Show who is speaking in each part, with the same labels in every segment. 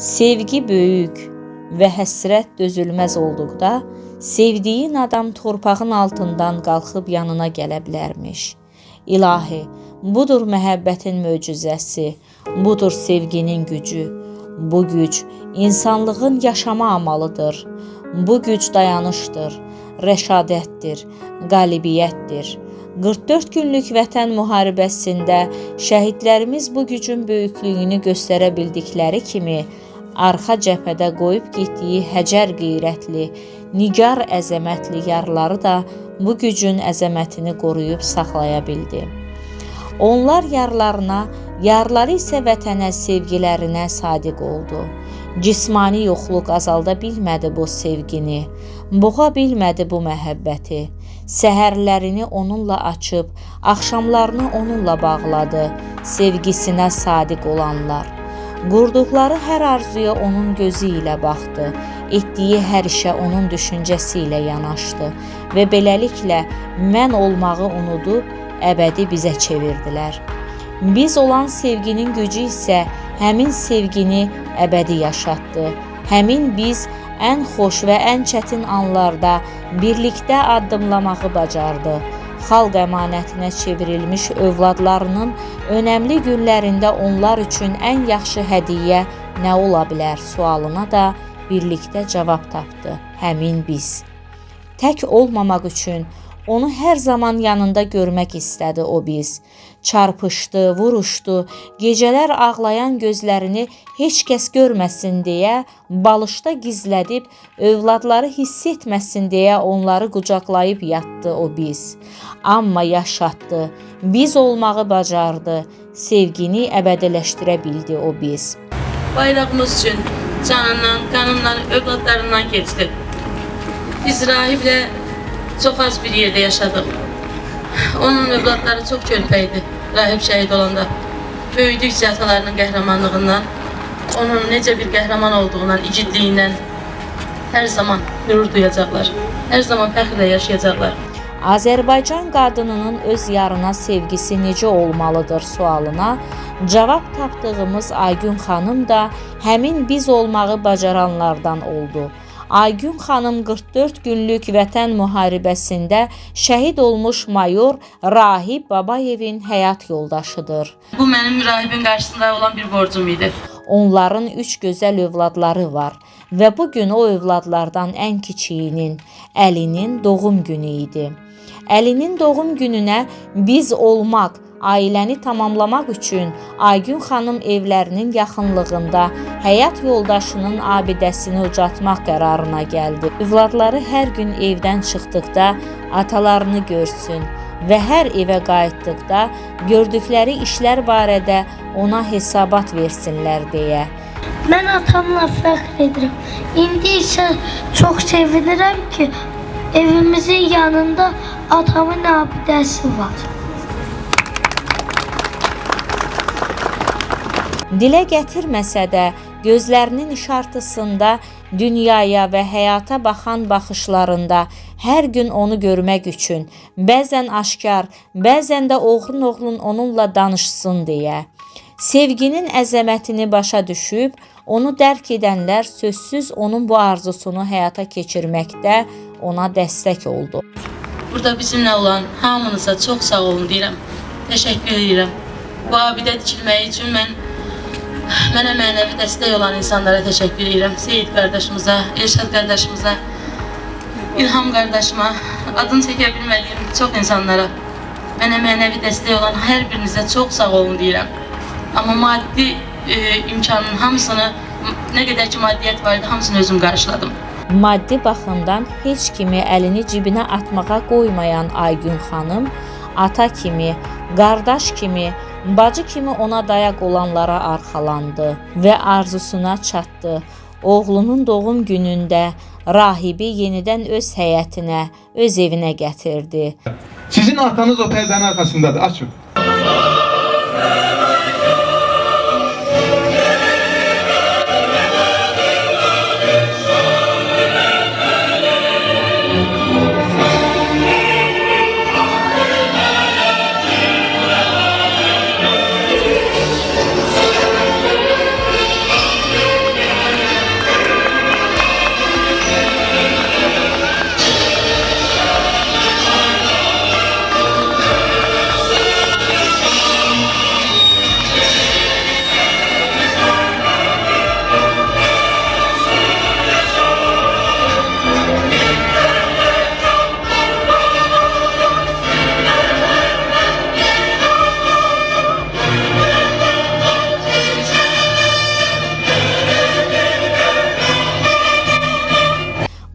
Speaker 1: Sevgi böyük və həsrət dözülməz olduqda, sevdiyin adam torpağın altından qalxıb yanına gələ bilərmiş. İlahi, budur məhəbbətin möcüzəsi, budur sevginin gücü. Bu güc insanlığın yaşama amalıdır. Bu güc dayanışdır, rəşadətdir, qalibiyyətdir. 44 günlük vətən müharibəsində şəhidlərimiz bu gücün böyüklüyünü göstərə bildikləri kimi, arxa cəbhədə qoyub getdiyi həcər qeyrətli, nigar əzəmətli yarları da bu gücün əzəmətini qoruyub saxlaya bildi. Onlar yarlarına, yarları isə vətənə sevgilərinə sadiq oldu. Cismani yoxluq azalda bilmədi bu sevgini, boğa bilmədi bu məhəbbəti. Səhərlərini onunla açıb, axşamlarını onunla bağladı. Sevgisinə sadiq olanlar. Qurduqları hər arzuya onun gözü ilə baxdı. Etdiyi hər işə onun düşüncəsi ilə yanaşdı və beləliklə mən olmağı unudub əbədi bizə çevirdilər. Biz olan sevginin gücü isə həmin sevgini əbədi yaşatdı. Həmin biz ən xoş və ən çətin anlarda birlikdə addımlamağı bacardı. Xalq əmanətinə çevrilmiş övladlarının önəmli günlərində onlar üçün ən yaxşı hədiyyə nə ola bilər sualına da birlikdə cavab tapdı. Həmin biz. Tək olmamaq üçün onu hər zaman yanında görmək istədi o biz. Çarpışdı, vuruşdu, gecələr ağlayan gözlərini heç kəs görməsin deyə balışda gizlədib, övladları hiss etməsin deyə onları qucaqlayıb yatdı o biz. Amma yaşatdı, biz olmağı bacardı, sevgini əbədiləşdirə bildi o biz.
Speaker 2: Bayrağımız üçün canından, qanından, övladlarından keçdi. Biz Rahiblə çox az bir yerdə yaşadıq. Onun övladları çox körpəydi. Rahib şəhid olanda. Böyüdükcə atalarının qəhrəmanlığından, onun necə bir qəhrəman olduğundan, igidliyindən hər zaman qürur duyacaqlar. Hər zaman fəxrlə yaşayacaqlar.
Speaker 1: Azərbaycan qadınının öz yarına sevgisi necə olmalıdır sualına cavab tapdığımız Aygün xanım da həmin biz olmağı bacaranlardan oldu. Aygün xanım 44 günlük vətən müharibəsində şəhid olmuş mayor Rahib Babayevin həyat yoldaşıdır.
Speaker 2: Bu mənim rahibin qarşısında olan bir borcum idi.
Speaker 1: Onların üç gözəl övladları var və bu gün o övladlardan ən kiçiyinin, Əlinin doğum günü idi. Əlinin doğum gününə biz olmaq, ailəni tamamlamaq üçün Aygün xanım evlərinin yaxınlığında həyat yoldaşının abidəsini ucatmaq qərarına gəldi. Övladları hər gün evdən çıxdıqda atalarını görsün və hər evə qayıtdıqda gördükləri işlər barədə ona hesabat versinlər deyə.
Speaker 3: Mən atamla fəxr edirəm. İndi isə çox sevinirəm ki, evimizin yanında atamın abidəsi var.
Speaker 1: Dilə gətirməsə də gözlərinin işartısında dünyaya və həyata baxan baxışlarında hər gün onu görmək üçün, bəzən aşkar, bəzən də oğrun-oğrun onunla danışsın deyə. Sevginin əzəmətini başa düşüb, onu dərk edənlər sözsüz onun bu arzusunu həyata keçirməkdə ona dəstək oldu.
Speaker 2: Burada bizimlə olan hamınıza çox sağ olun deyirəm. Təşəkkür edirəm. Bu abidə tikilməyi üçün mən mənə mənəvi dəstək olan insanlara təşəkkür edirəm. Seyid qardaşımıza, Elşad qardaşımıza, İlham qardaşıma, adını çəkə bilmədiyim çox insanlara, mənə mənəvi dəstək olan hər birinizə çox sağ olun deyirəm. Amma maddi e, imkanın hamısını, nə qədər ki maddiyyət var idi, hamısını özüm qarşıladım.
Speaker 1: Maddi baxımdan heç kimi əlini cibinə atmağa qoymayan Aygün xanım ata kimi, qardaş kimi, bacı kimi ona dayaq olanlara arxalandı və arzusuna çatdı. Oğlunun doğum günündə rahibi yenidən öz həyətinə, öz evinə gətirdi.
Speaker 4: Sizin atanız o pərdenin arkasındadır. Açın.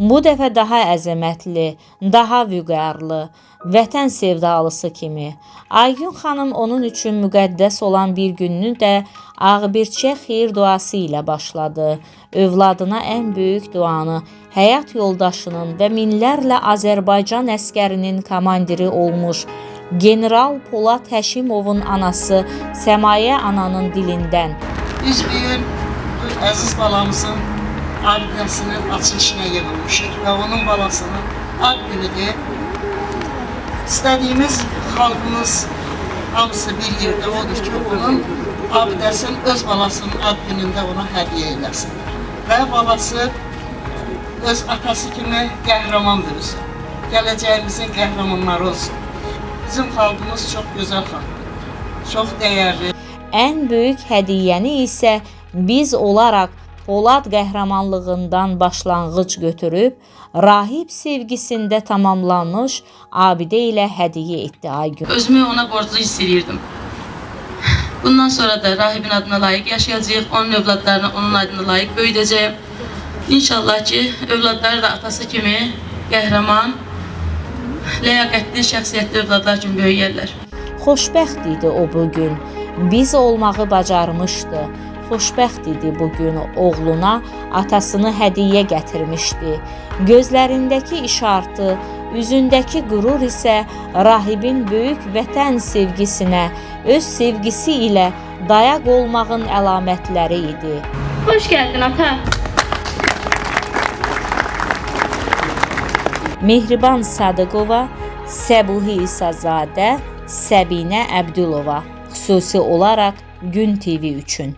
Speaker 1: Bu dəfə daha əzəmətli, daha vüqarlı, vətən sevdalısı kimi Aygün xanım onun üçün müqəddəs olan bir gününü də ağbirçə xeyir duası ilə başladı. Övladına ən böyük duanı həyat yoldaşının və minlərlə Azərbaycan əskərinin komandiri olmuş General Polad Həşimovun anası Səmayə ananın dilindən
Speaker 5: Üzbüyün əziz balamızın abidəsinin açılışına yığılmışıq və onun balasının ad günüdür. İstədiyimiz xalqımız hamısı bir yerdə odur ki, onun abidəsini öz balasının ad günündə ona hədiyyə eləsin. Və babası öz atası kimi qəhrəman bürüsün. Gələcəyimizin qəhrəmanları olsun. Bizim xalqımız çox gözəl xalqdır. Çox dəyərli.
Speaker 1: Ən böyük hədiyyəni isə biz olaraq Polad qəhrəmanlığından başlanğıc götürüb rahib sevgisində tamamlanmış abidə ilə hədiyyə etdi Aygün.
Speaker 2: Özümü ona borclu hiss edirdim. Bundan sonra da rahibin adına layık yaşayacağıq, onun övladlarını onun adına layık böyüdəcəyəm. İnşallah ki, övladları da atası kimi qəhrəman, ləyaqətli, şəxsiyyətli övladlar kimi böyüyərlər.
Speaker 1: Xoşbəxt idi o bu gün. Biz olmağı bacarmışdı. Xoşbəxt idi bu gün oğluna atasını hədiyyə gətirmişdi. Gözlərindəki işartı, üzündəki qürur isə rahibin böyük vətən sevgisinə, öz sevgisi ilə dayaq olmağın əlamətləri idi.
Speaker 6: Hoş geldin ata.
Speaker 1: Mehriban Sadıqova, Səbuhi İsazadə, Səbinə Əbdülova xüsusi olaraq Gün TV üçün